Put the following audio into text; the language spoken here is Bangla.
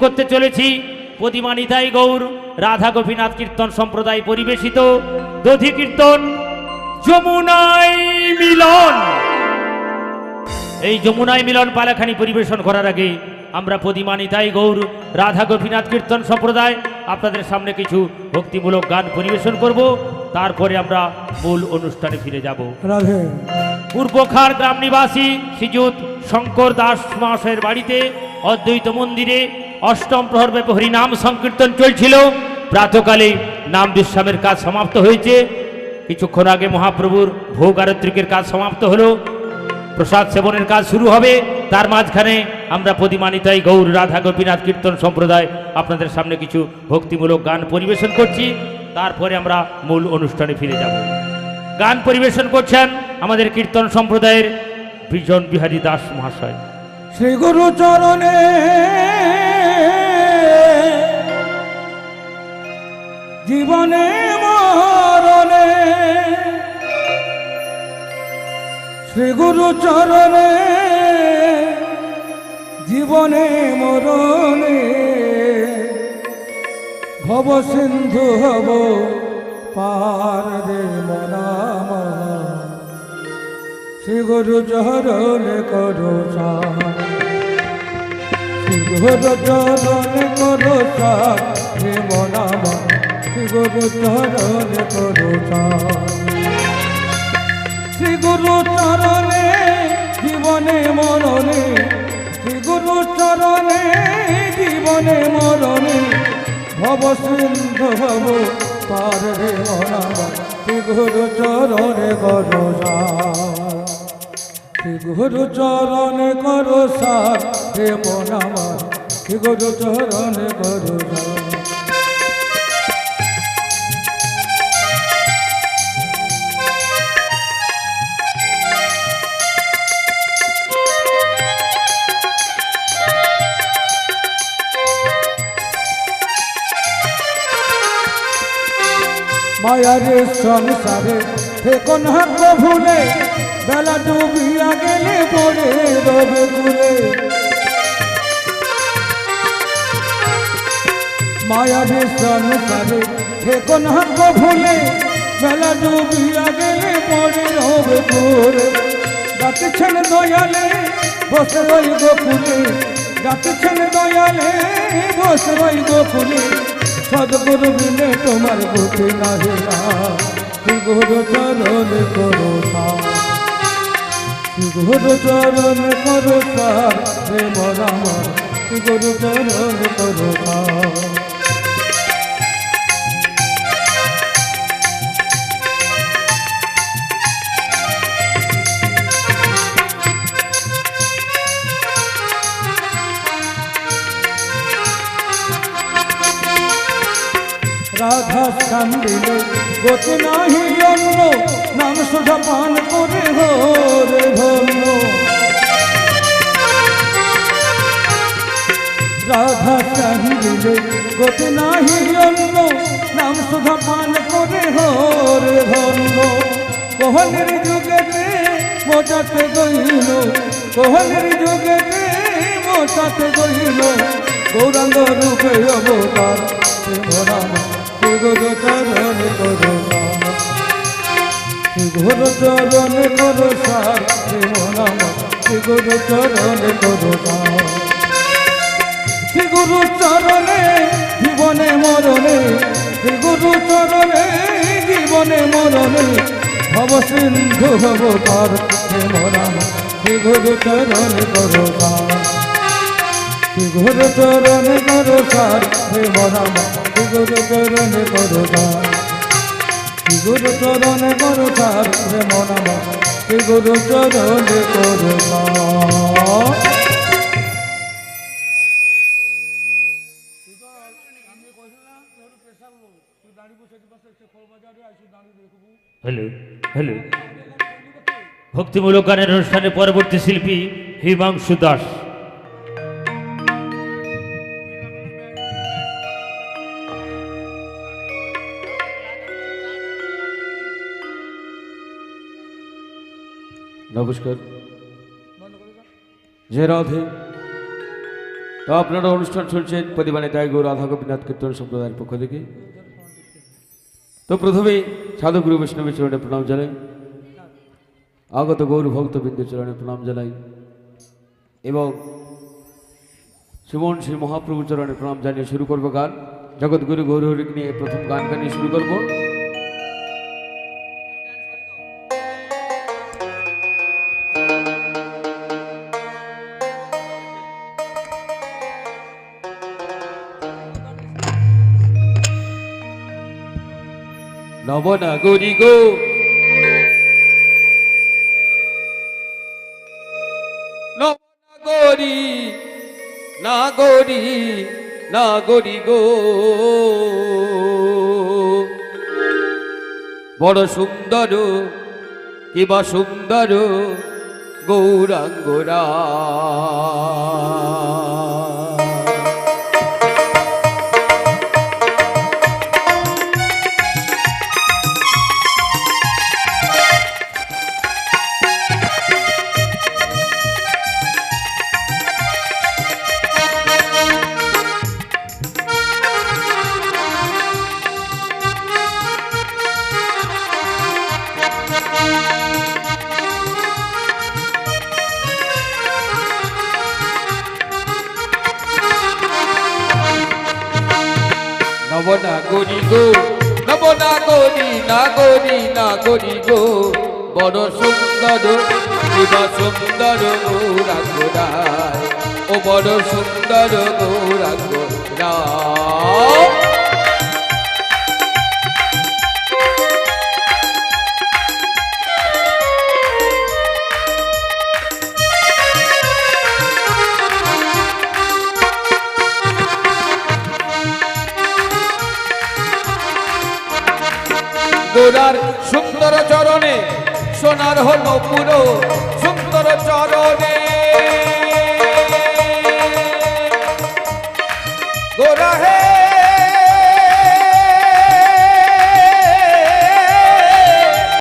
করতে চলেছি। প্রতিমানিতাই গৌর রাধা গোপীনাথ কীর্তন সম্প্রদায় পরিবেশিত। দধি কীর্তন যমুনাই মিলন। এই যমুনাই মিলন পালাখানি পরিবেশন করার আগে আমরা প্রতিমানিতাই গৌর রাধা গোপীনাথ কীর্তন সম্প্রদায় আপনাদের সামনে কিছু ভক্তিমূলক গান পরিবেশন করব। তারপরে আমরা মূল অনুষ্ঠানে ফিরে যাব। পূর্বখার গ্রাম নিবাসী শ্রীযুত শঙ্কর দাস মহাশয়ের বাড়িতে অদ্বৈত মন্দিরে অষ্টম প্রহর প্রহরব্যাপী হরিনাম সংকীর্তন চলছিল। প্রাতকালে নাম বিশ্রামের কাজ সমাপ্ত হয়েছে। কিছুক্ষণ আগে মহাপ্রভুর ভোগ আরত্রিকের কাজ সমাপ্ত হলো। প্রসাদ সেবনের কাজ শুরু হবে। তার মাঝখানে আমরা প্রতিমানিতাই গৌর রাধা গোপীনাথ কীর্তন সম্প্রদায় আপনাদের সামনে কিছু ভক্তিমূলক গান পরিবেশন করছি। তারপরে আমরা মূল অনুষ্ঠানে ফিরে যাব। গান পরিবেশন করছেন আমাদের কীর্তন সম্প্রদায়ের বিজন বিহারী দাস মহাশয়। শ্রী গুরু চরণে জীবনে মরণে। শ্রী গুরু চরণে জীবনে মরণে। ভব সিন্ধু হব পার দে মনামা। শ্রী গুরু চরণে করো সার শ্রী গুরু চরণে করো হে মনামা। শ্রী গুরু চরণে করো শ্রী গুরু চরণে জীবনে মরণে শ্রী গুরু চরণে জীবনে মরণে, ভব সিন্ধু ভব পার রে মনামা শ্রী গুরু চরণে করো শ্রী গুরু চরণে করো সার হে মনামা শ্রী গুরু চরণে করো সার মায়ারে সংসারে থেকো না ভুলে বেলা ডুবিয়া গেলে পড়ে রবে ঘুরে মায়ারে সংসারে থেকো না ভুলে বেলা ডুবিয়া গেলে পড়ে রবে ঘুরে ডাকছেন দয়ালে, বসে রই গোকুলে। ডাকছেন দয়ালে, বসে রই গোকুলে। সদগুরু বিনে তোমার গতি নাহি গুরু চরণ করো গুরু চরণ করো প্রেম রাম গুরু চরণ করো রাধা কান্দিলে গতি নাহি অন্য, নাম সুধা পান করে হরে ধন্য। রাধা কান্দিলে গতি নাহি অন্য, নাম সুধা পান করে হরে ধন্য। কোহলের যুগেতে মোটাতে গইল কোহলের যুগেতে মোটাতে গইল গৌরাঙ্গ রূপে অবতার শ্রী গুরু চরণ করো শ্রী চরণ করো সার প্রেমরাম শ্রী চরণ করো গুরু চরণে জীবনে মরণে গুরু চরণে জীবনে মরণে ভব সিন্ধু ভব তার প্রেমরাম গুরু চরণ করো গুরু চরণ করো সার শ্রী গুরু চরণ গুরু চরণ গুরু চরণ হ্যালো ভক্তিমূলক গানের অনুষ্ঠানে পরবর্তী শিল্পী হিমাংশু দাস। নমস্কার। যে রাধে। তো আপনারা অনুষ্ঠান শুনছেন পরিমাণে তাই গৌর রাধা গোপীনাথ কীর্তন সম্প্রদায়ের পক্ষ থেকে। তো প্রথমেই সাধু গুরু বৈষ্ণবের চরণে প্রণাম জানাই। আগত গৌর ভক্তবৃন্দের চরণে প্রণাম জানাই। এবং সুমন শ্রী মহাপ্রভু চরণে প্রণাম জানিয়ে শুরু করব গান। জগৎগুরু গৌরহরিক নিয়ে প্রথম গান গানিয়ে শুরু করব। নবনাগরী গো নবনাগরী নাগরী নাগরী গো বড় সুন্দর কিবা সুন্দর গৌরাঙ্গরা। নবনাগরী গো নবনাগরী নাগরী নাগরী গো। বড় সুন্দর কিবা সুন্দর গৌরাঙ্গরায়। ও বড় সুন্দর গৌরাঙ্গরায়। গোরার সোনার হলো পুরো সুন্দর চরণে।